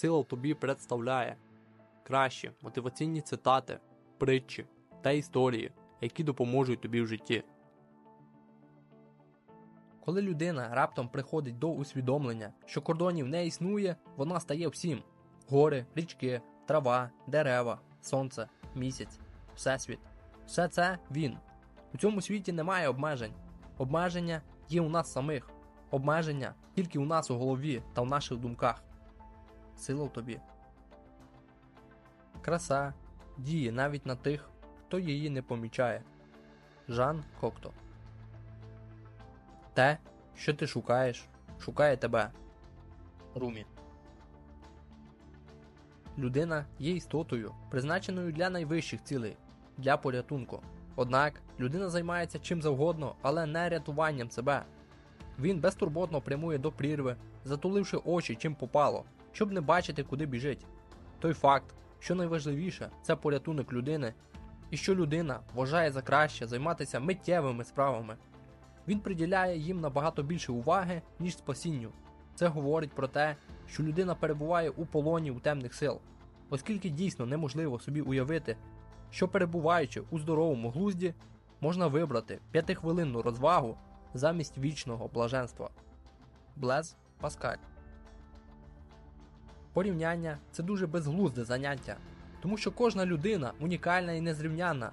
Сила тобі представляє кращі мотиваційні цитати, притчі та історії, які допоможуть тобі в житті. Коли людина раптом приходить до усвідомлення, що кордонів не існує, вона стає всім: гори, річки, трава, дерева, сонце, місяць, всесвіт. Все це він. У цьому світі немає обмежень. Обмеження є у нас самих. Обмеження тільки у нас у голові та в наших думках. Сила в тобі. Краса діє навіть на тих, хто її не помічає. Жан Кокто. Те, що ти шукаєш, шукає тебе. Румі. Людина є істотою, призначеною для найвищих цілей, для порятунку. Однак людина займається чим завгодно, але не рятуванням себе. Він безтурботно прямує до прірви, затуливши очі чим попало, щоб не бачити, куди біжить. Той факт, що найважливіше це порятунок людини, і що людина вважає за краще займатися миттєвими справами. Він приділяє їм набагато більше уваги, ніж спасінню. Це говорить про те, що людина перебуває у полоні у темних сил, оскільки дійсно неможливо собі уявити, що перебуваючи у здоровому глузді, можна вибрати п'ятихвилинну розвагу замість вічного блаженства. Блез Паскаль Порівняння це дуже безглузде заняття, тому що кожна людина унікальна і незрівнянна.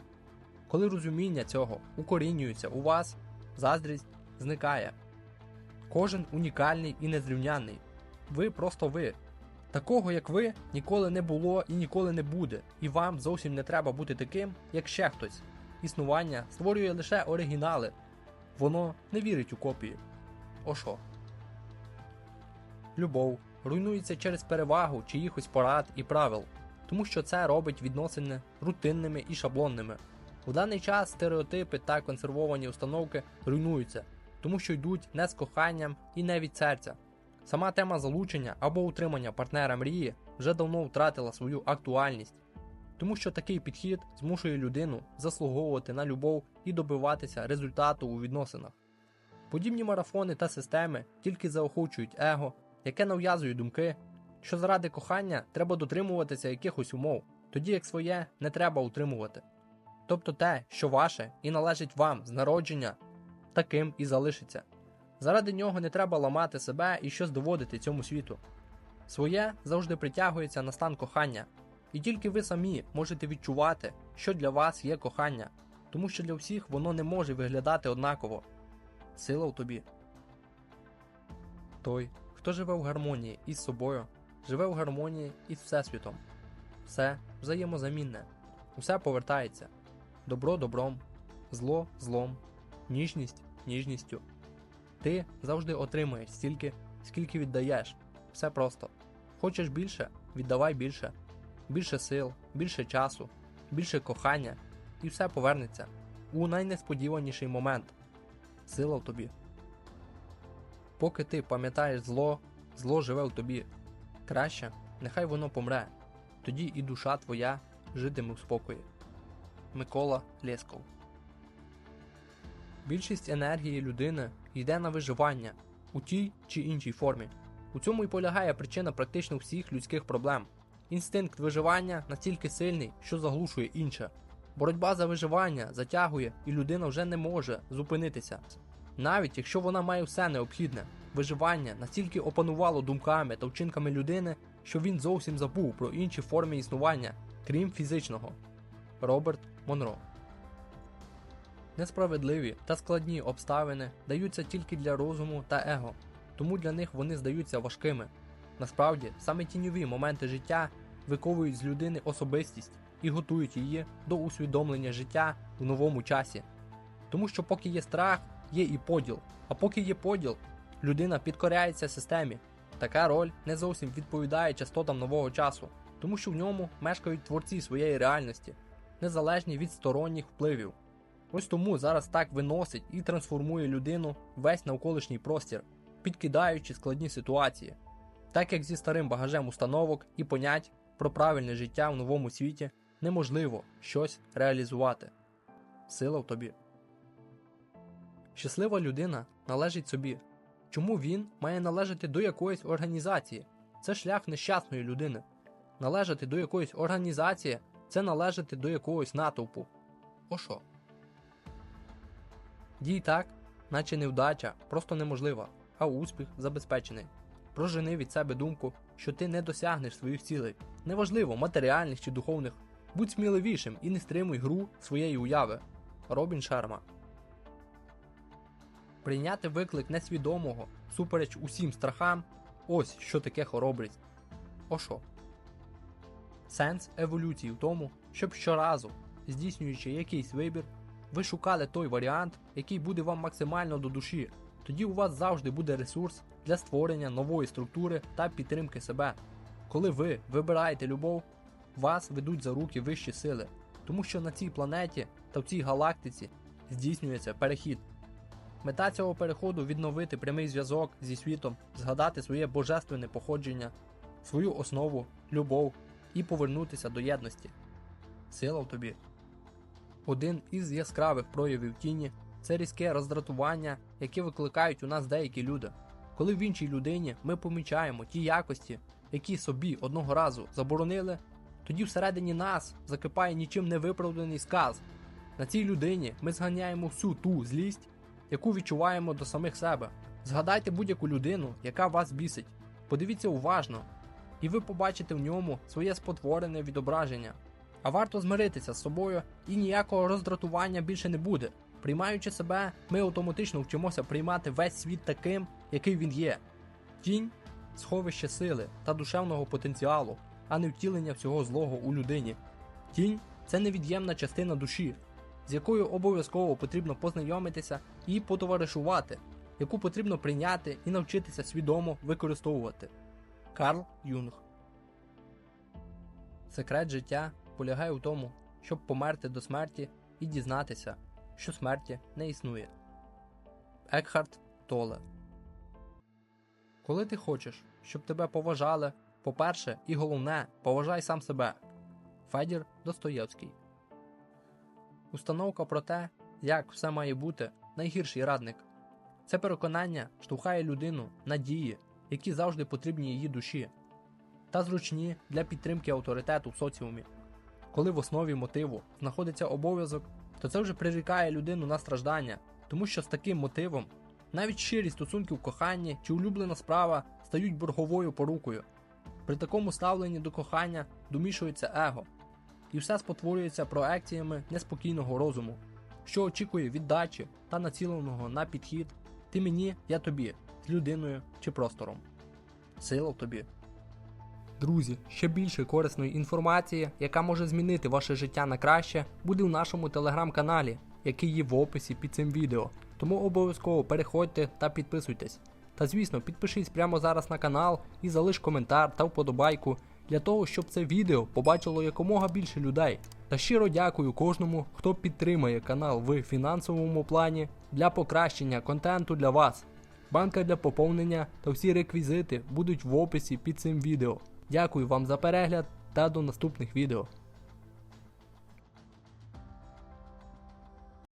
Коли розуміння цього укорінюється у вас, заздрість зникає. Кожен унікальний і незрівнянний. Ви просто ви. Такого, як ви, ніколи не було і ніколи не буде, і вам зовсім не треба бути таким, як ще хтось. Існування створює лише оригінали, воно не вірить у копії. Ошо. Любов руйнується через перевагу чиїхось порад і правил, тому що це робить відносини рутинними і шаблонними. У даний час стереотипи та консервовані установки руйнуються, тому що йдуть не з коханням і не від серця. Сама тема залучення або утримання партнера мрії вже давно втратила свою актуальність, тому що такий підхід змушує людину заслуговувати на любов і добиватися результату у відносинах. Подібні марафони та системи тільки заохочують его, яке нав'язує думки, що заради кохання треба дотримуватися якихось умов, тоді як своє не треба утримувати. Тобто те, що ваше і належить вам з народження, таким і залишиться. Заради нього не треба ламати себе і щось доводити цьому світу. Своє завжди притягується на стан кохання, і тільки ви самі можете відчувати, що для вас є кохання, тому що для всіх воно не може виглядати однаково. Сила в тобі. Той, хто живе в гармонії із собою, живе в гармонії із Всесвітом. Все взаємозамінне, усе повертається добро добром, зло злом, ніжність ніжністю. Ти завжди отримуєш стільки, скільки віддаєш. Все просто. Хочеш більше, віддавай більше, більше сил, більше часу, більше кохання, і все повернеться у найнесподіваніший момент. Сила в тобі. Поки ти пам'ятаєш зло, зло живе в тобі. Краще, нехай воно помре, тоді і душа твоя житиме в спокої. Микола Лєсков Більшість енергії людини йде на виживання у тій чи іншій формі. У цьому і полягає причина практично всіх людських проблем. Інстинкт виживання настільки сильний, що заглушує інше. Боротьба за виживання затягує, і людина вже не може зупинитися. Навіть якщо вона має все необхідне, виживання настільки опанувало думками та вчинками людини, що він зовсім забув про інші форми існування, крім фізичного. Роберт Монро Несправедливі та складні обставини даються тільки для розуму та его, тому для них вони здаються важкими. Насправді, саме тіньові моменти життя виковують з людини особистість і готують її до усвідомлення життя в новому часі. Тому що, поки є страх, є і поділ, а поки є поділ, людина підкоряється системі. Така роль не зовсім відповідає частотам нового часу, тому що в ньому мешкають творці своєї реальності, незалежні від сторонніх впливів. Ось тому зараз так виносить і трансформує людину весь навколишній простір, підкидаючи складні ситуації, так як зі старим багажем установок і понять про правильне життя в новому світі неможливо щось реалізувати. Сила в тобі. Щаслива людина належить собі. Чому він має належати до якоїсь організації? це шлях нещасної людини. Належати до якоїсь організації це належати до якогось натовпу. О що? Дій так, наче невдача просто неможлива, а успіх забезпечений. Прожени від себе думку, що ти не досягнеш своїх цілей, неважливо, матеріальних чи духовних. Будь сміливішим і не стримуй гру своєї уяви. Робін Шарма. Прийняти виклик несвідомого, супереч усім страхам. Ось що таке хоробрість. О що? Сенс еволюції в тому, щоб щоразу, здійснюючи якийсь вибір, ви шукали той варіант, який буде вам максимально до душі. Тоді у вас завжди буде ресурс для створення нової структури та підтримки себе. Коли ви вибираєте любов, вас ведуть за руки вищі сили, тому що на цій планеті та в цій галактиці здійснюється перехід. Мета цього переходу відновити прямий зв'язок зі світом, згадати своє божественне походження, свою основу, любов і повернутися до єдності. Сила в тобі. Один із яскравих проявів тіні це різке роздратування, яке викликають у нас деякі люди. Коли в іншій людині ми помічаємо ті якості, які собі одного разу заборонили, тоді всередині нас закипає нічим не виправданий сказ. На цій людині ми зганяємо всю ту злість, яку відчуваємо до самих себе. Згадайте будь-яку людину, яка вас бісить. Подивіться уважно, і ви побачите в ньому своє спотворене відображення. А варто змиритися з собою, і ніякого роздратування більше не буде. Приймаючи себе, ми автоматично вчимося приймати весь світ таким, який він є. Тінь сховище сили та душевного потенціалу, а не втілення всього злого у людині. Тінь це невід'ємна частина душі, з якою обов'язково потрібно познайомитися і потоваришувати, яку потрібно прийняти і навчитися свідомо використовувати. Карл Юнг Секрет життя полягає у тому, щоб померти до смерті і дізнатися, що смерті не існує. Екхарт Толе Коли ти хочеш, щоб тебе поважали, по-перше, і головне, поважай сам себе. Федір Достоєвський Установка про те, як все має бути, найгірший радник. Це переконання штовхає людину на дії, які завжди потрібні її душі, та зручні для підтримки авторитету в соціумі. Коли в основі мотиву знаходиться обов'язок, то це вже прирікає людину на страждання, тому що з таким мотивом навіть щирі стосунки в коханні чи улюблена справа стають борговою порукою. При такому ставленні до кохання домішується его, і все спотворюється проекціями неспокійного розуму, що очікує віддачі та націленого на підхід ти мені, я тобі, з людиною чи простором. Сила в тобі. Друзі, ще більше корисної інформації, яка може змінити ваше життя на краще, буде в нашому телеграм-каналі, який є в описі під цим відео. Тому обов'язково переходьте та підписуйтесь. Та звісно, підпишись прямо зараз на канал і залиш коментар та вподобайку для того, щоб це відео побачило якомога більше людей. Та щиро дякую кожному, хто підтримує канал в фінансовому плані для покращення контенту для вас. Банка для поповнення та всі реквізити будуть в описі під цим відео. Дякую вам за перегляд та до наступних відео.